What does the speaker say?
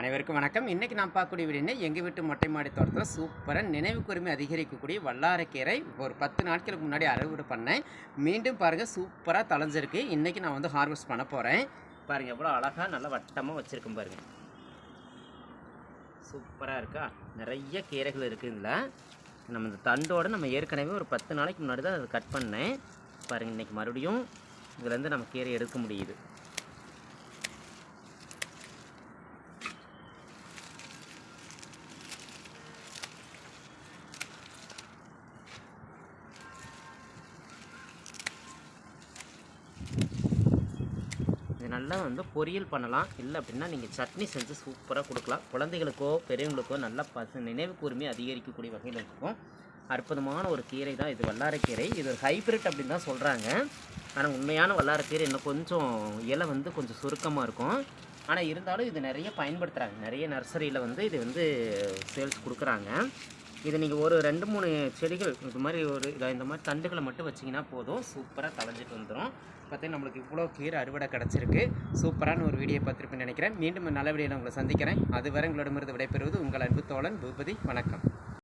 அனைவருக்கும் வணக்கம். இன்றைக்கி நான் பார்க்கக்கூடிய வீடுனா எங்கள் வீட்டு மொட்டை மாடி தோட்டத்தில் சூப்பராக நினைவு கூர்மை அதிகரிக்கக்கூடிய வல்லாரக்கீரை ஒரு பத்து நாட்களுக்கு முன்னாடி அறுவடை பண்ணேன். மீண்டும் பாருங்கள் சூப்பராக தளைஞ்சிருக்கு இன்றைக்கி நான் வந்து ஹார்வெஸ்ட் பண்ண போகிறேன் பாருங்கள் எவ்வளோ அழகாக நல்லா வட்டமாக வச்சுருக்கேன் பாருங்கள் சூப்பராக இருக்கா? நிறைய கீரைகள் இருக்குது இதில். நம்ம இந்த தண்டோடு நம்ம ஏற்கனவே ஒரு பத்து நாளைக்கு முன்னாடி தான் அதை கட் பண்ணேன். பாருங்கள் இன்றைக்கி மறுபடியும் இதுலேருந்து நம்ம கீரை எடுக்க முடியுது. நல்லா வந்து பொரியல் பண்ணலாம். இல்லை அப்படின்னா நீங்கள் சட்னி செஞ்சு சூப்பராக கொடுக்கலாம். குழந்தைகளுக்கோ பெரியவங்களுக்கோ நல்லா பசு நினைவு கூர்மை அதிகரிக்கக்கூடிய வகையில் இருக்கும். அற்புதமான ஒரு கீரை தான் இது வல்லாரக்கீரை இது ஒரு ஹைப்ரிட் அப்படின்னு தான் சொல்கிறாங்க ஆனால் உண்மையான வல்லாரக்கீரை இன்னும் கொஞ்சம் இலை வந்து கொஞ்சம் சுருக்கமாக இருக்கும். ஆனால் இருந்தாலும் இது நிறைய பயன்படுத்துகிறாங்க நிறைய நர்சரியில் வந்து இது வந்து சேல்ஸ் கொடுக்குறாங்க. இது நீங்கள் ஒரு ரெண்டு மூணு செடிகள் இது மாதிரி ஒரு இதை இந்த மாதிரி தண்டுகளை மட்டும் வச்சிங்கன்னா போதும். சூப்பராக தலைஞ்சிட்டு வந்துடும் பார்த்தீங்கன்னா நம்மளுக்கு இவ்வளோ கீரை அறுவடை கிடச்சிருக்கு. சூப்பரான ஒரு வீடியோ பார்த்துருப்பேன்னு நினைக்கிறேன். மீண்டும் நல்ல வீடியோவில் உங்களை சந்திக்கிறேன். அதுவரை உங்களிடமிருந்து விடைபெறுவது உங்கள் அன்பு தோழன் பூபதி. வணக்கம்.